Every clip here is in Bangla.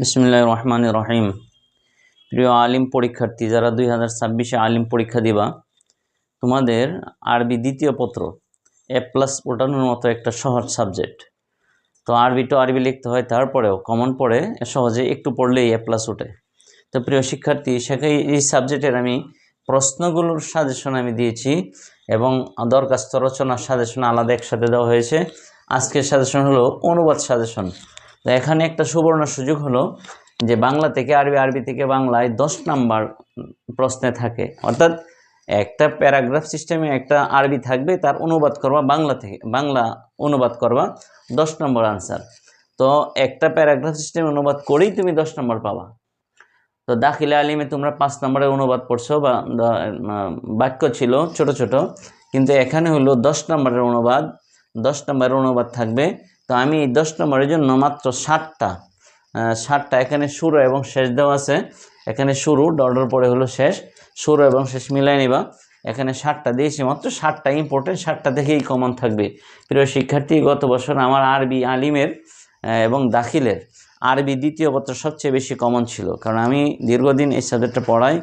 বিসমুল্লাহ রহমান রহিম। প্রিয় আলিম পরীক্ষার্থী, যারা দুই হাজার ছাব্বিশে আলিম পরীক্ষা দিবা, তোমাদের আরবি দ্বিতীয় পত্র এ প্লাস ওঠানোর মতো একটা সহজ সাবজেক্ট তো আরবি টু আরবি লিখতে হয়, তারপরেও কমন পড়ে সহজে একটু পড়লেই এ প্লাস ওঠে। তো প্রিয় শিক্ষার্থী, সেখানে এই সাবজেক্টের আমি প্রশ্নগুলোর সাজেশন আমি দিয়েছি এবং দরখাস্ত রচনার সাজেশন আলাদা একসাথে দেওয়া হয়েছে। আজকের সাজেশন হলো অনুবাদ সাজেশন এখানে একটা সুবর্ণ সুযোগ হলো যে বাংলা থেকে আরবি আরবি থেকে বাংলায় দশ নাম্বার প্রশ্নে থাকে। অর্থাৎ একটা প্যারাগ্রাফ সিস্টেমে একটা আরবি থাকবে, তার অনুবাদ করবা বাংলা থেকে, বাংলা অনুবাদ করবা দশ নম্বর আনসার। তো একটা প্যারাগ্রাফ সিস্টেমে অনুবাদ করেই তুমি দশ নম্বর পাবা। তো দাখিলে আলিমে তোমরা পাঁচ নম্বরের অনুবাদ পড়ছো বা বাক্য ছিল ছোট ছোট। কিন্তু এখানে হলো দশ নম্বরের অনুবাদ, দশ নম্বরের অনুবাদ থাকবে তো আমি দশ নম্বরের জন্য মাত্র ষাটটা ষাটটা এখানে শুরু এবং শেষ দেওয়া আছে। এখানে শুরু ডডর পরে হলো শেষ, শুরু এবং শেষ মিলাই নিবা। এখানে ষাটটা দিয়েছি, মাত্র ষাটটা ইম্পর্টেন্ট ষাটটা থেকেই কমন থাকবে। প্রিয় শিক্ষার্থী, গত বছর আমার আরবি আলিমের এবং দাখিলের আরবি দ্বিতীয় পত্র সবচেয়ে বেশি কমন ছিল। কারণ আমি দীর্ঘদিন এই সাবজেক্টটা পড়াই,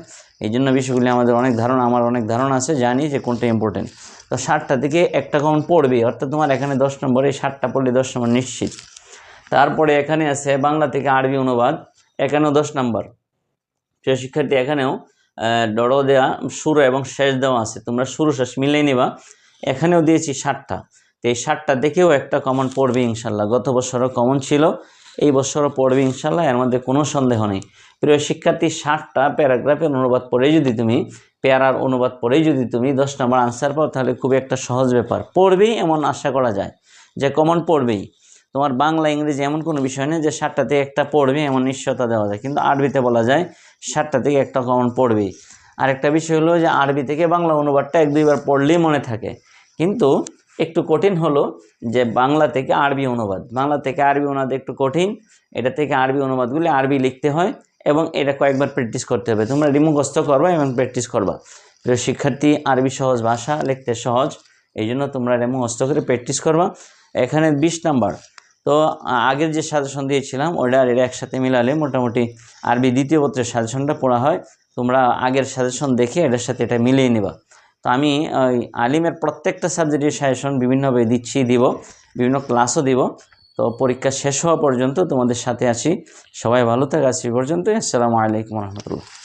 এই জন্য বিষয়গুলি আমাদের অনেক ধারণা, আমার অনেক ধারণা আছে, জানি যে কোনটা ইম্পর্টেন্ট তো ষাটটা থেকে একটা কমন পড়বে অর্থাৎ তোমার এখানে দশ নম্বরে ষাটটা পড়লে দশ নম্বর নিশ্চিত। তারপরে এখানে আছে বাংলা থেকে আরবি অনুবাদ, এখানেও দশ নম্বর। প্রিয় শিক্ষার্থী, এখানেও ডড়ো দেওয়া শুরু এবং শেষ দেওয়া আছে। তোমরা শুরু শেষ মিলিয়ে নিবা। এখানেও দিয়েছি ষাটটা তো এই ষাটটা দেখেও একটা কমন পড়বে ইনশাল্লাহ। গত বছরও কমন ছিল, এই বছরও পড়বে ইনশাল্লাহ, এর মধ্যে কোনো সন্দেহ নেই। প্রিয় শিক্ষার্থী ষাটটা প্যারাগ্রাফের অনুবাদ পড়ে যদি তুমি প্যারার অনুবাদ পড়েই যদি তুমি দশ নম্বর আনসার পাও, তাহলে খুবই একটা সহজ ব্যাপার। পড়বেই এমন আশা করা যায় যে কমন পড়বেই। তোমার বাংলা, ইংরেজি এমন কোনো বিষয় নেই যে থেকে একটা পড়বে এমন নিশ্চয়তা দেওয়া যায়। কিন্তু আরবিতে বলা যায় ষাটটা থেকে একটা কমন পড়বেই। আর একটা বিষয় হলো যে আরবি থেকে বাংলা অনুবাদটা এক দুইবার পড়লেই মনে থাকে। কিন্তু একটু কঠিন হলো যে বাংলা থেকে আরবি অনুবাদ। বাংলা থেকে আরবি অনুবাদ একটু কঠিন, এটা থেকে আরবি অনুবাদগুলি আরবি লিখতে হয়। এবং এটা কয়েকবার প্র্যাকটিস করতে হবে। তোমরা রিমুখস্থ করবা এবং প্র্যাকটিস করবা। প্রিয় শিক্ষার্থী, আরবি সহজ, ভাষা লিখতে সহজ। এই জন্য তোমরা রিমুখস্থ করে প্র্যাকটিস করবা। এখানে বিশ নাম্বার। তো আগের যে সাজেশন দিয়েছিলাম ওটা আর এটা একসাথে মিলালে মোটামুটি আরবি দ্বিতীয় পত্রের সাজেশনটা পড়া হয়। তোমরা আগের সাজেশন দেখে এটার সাথে এটা মিলিয়ে নিবা। তো আমি, ওই আলিমের প্রত্যেকটা সাবজেক্টের সাজেশন বিভিন্নভাবে দিচ্ছি, দিব। বিভিন্ন ক্লাসও দিব। তো পরীক্ষা শেষ হওয়া পর্যন্ত তোমাদের সাথে আছি। সবাই ভালো থাকে এই পর্যন্ত আসসালামু আলাইকুম রহমতুল্লাহ।